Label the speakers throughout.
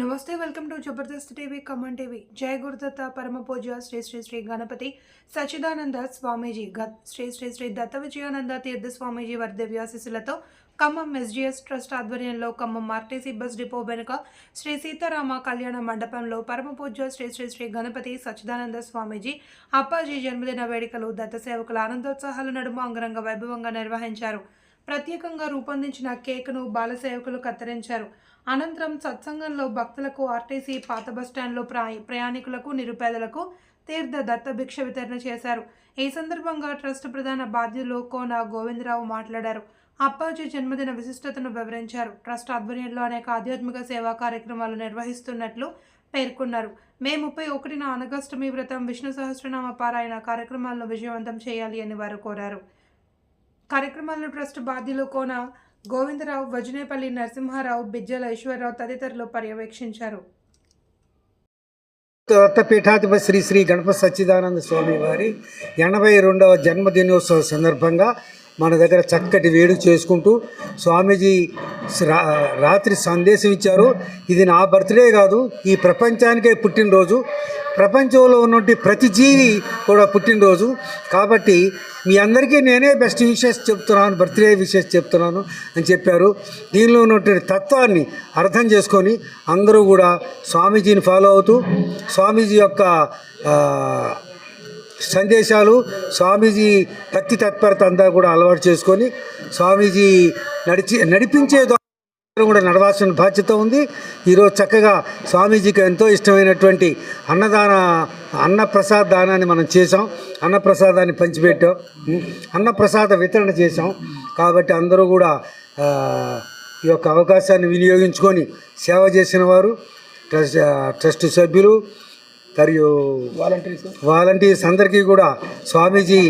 Speaker 1: నమస్తే welcome to Jabardasth TV come on TV. జయ గురుదత్త పరమ పూజ శ్రీ శ్రీ శ్రీ గణపతి సచ్చిదానంద స్వామీజీ గత్ శ్రీ శ్రీ శ్రీ దత్త విజయానంద తీర్థ స్వామీజీ వర్ధవ్యాశిస్సులతో ఖమ్మం ఎస్జిఎస్ ట్రస్ట్ ఆధ్వర్యంలో ఖమ్మం ఆర్టీసీ బస్ డిపో వెనుక శ్రీ సీతారామ కళ్యాణ మండపంలో పరమపూజ్య శ్రీ శ్రీ శ్రీ గణపతి సచ్చిదానంద స్వామీజీ అప్పాజీ జన్మదిన వేడుకలు దత్త సేవకుల ఆనందోత్సాహాల నడుమ అంగరంగ వైభవంగా నిర్వహించారు. ప్రత్యేకంగా రూపొందించిన కేక్ను బాలసేవకులు కత్తిరించారు. అనంతరం సత్సంగంలో భక్తులకు ఆర్టీసీ పాత బస్టాండ్లో ప్రా- ప్రయాణికులకు నిరుపేదలకు తీర్థ దత్త భిక్ష వితరణ చేశారు. ఈ సందర్భంగా ట్రస్ట్ ప్రధాన బాధ్యులు కోన గోవిందరావు మాట్లాడారు. అప్పాజీ జన్మదిన విశిష్టతను వివరించారు. ట్రస్ట్ ఆధ్వర్యంలో అనేక ఆధ్యాత్మిక సేవా కార్యక్రమాలు నిర్వహిస్తున్నట్లు పేర్కొన్నారు. మే ముప్పై ఒకటిన అనగష్టమి వ్రతం విష్ణు సహస్రనామ పారాయణ కార్యక్రమాలను విజయవంతం చేయాలి అని వారు కోరారు. కార్యక్రమాలను ట్రస్ట్ బాధ్యులు కోన గోవిందరావు వజనేపల్లి నరసింహారావు బిజ్జల ఈశ్వరరావు తదితరులు పర్యవేక్షించారు.
Speaker 2: దత్తపీఠాధిపతి శ్రీ శ్రీ గణపతి సచ్చిదానంద స్వామి వారి ఎనభై రెండవ జన్మదినోత్సవ సందర్భంగా మన దగ్గర చక్కటి వేడు చేసుకుంటూ స్వామీజీ రా- రాత్రి సందేశం ఇచ్చారు. ఇది నా బర్త్డే కాదు ఈ ప్రపంచానికే పుట్టినరోజు. ప్రపంచంలో ఉన్నటువంటి ప్రతి జీవి కూడా పుట్టినరోజు. కాబట్టి మీ అందరికీ నేనే బెస్ట్ విషెస్ చెప్తున్నాను బర్త్డే విషెస్ చెప్తున్నాను అని చెప్పారు. దీనిలో ఉన్నటువంటి తత్వాన్ని అర్థం చేసుకొని అందరూ కూడా స్వామీజీని ఫాలో అవుతూ స్వామీజీ యొక్క సందేశాలు స్వామీజీ భక్తి తత్పరత అంతా కూడా అలవాటు చేసుకొని స్వామీజీ నడిచి నడిపించే కూడా నడవాల్సిన బాధ్యత ఉంది. ఈరోజు చక్కగా స్వామీజీకి ఎంతో ఇష్టమైనటువంటి అన్నదాన అన్నప్రసాద దానాన్ని మనం చేసాం అన్నప్రసాదాన్ని పంచిపెట్టాం. అన్నప్రసాద వితరణ చేసాం కాబట్టి అందరూ కూడా ఈ యొక్క అవకాశాన్ని వినియోగించుకొని సేవ చేసిన వారు ట్రస్ట్ ట్రస్ట్ సభ్యులు మరియు వాలంటీర్స్ అందరికీ కూడా స్వామీజీ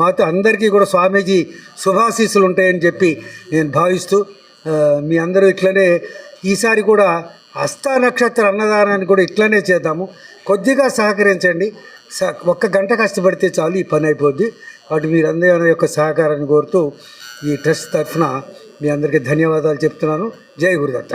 Speaker 2: మాతో అందరికీ కూడా స్వామీజీ శుభాశీస్సులు ఉంటాయని చెప్పి నేను భావిస్తూ మీ అందరూ ఇట్లనే ఈసారి కూడా హస్త నక్షత్ర అన్నదానాన్ని కూడా ఇట్లనే చేద్దాము. కొద్దిగా సహకరించండి. స ఒక్క గంట కష్టపడితే చాలు ఈ పని అయిపోద్ది. కాబట్టి మీరందరి యొక్క సహకారాన్ని కోరుతూ ఈ ట్రస్ట్ తరఫున మీ అందరికీ ధన్యవాదాలు చెప్తున్నాను. జై గురుదత్త.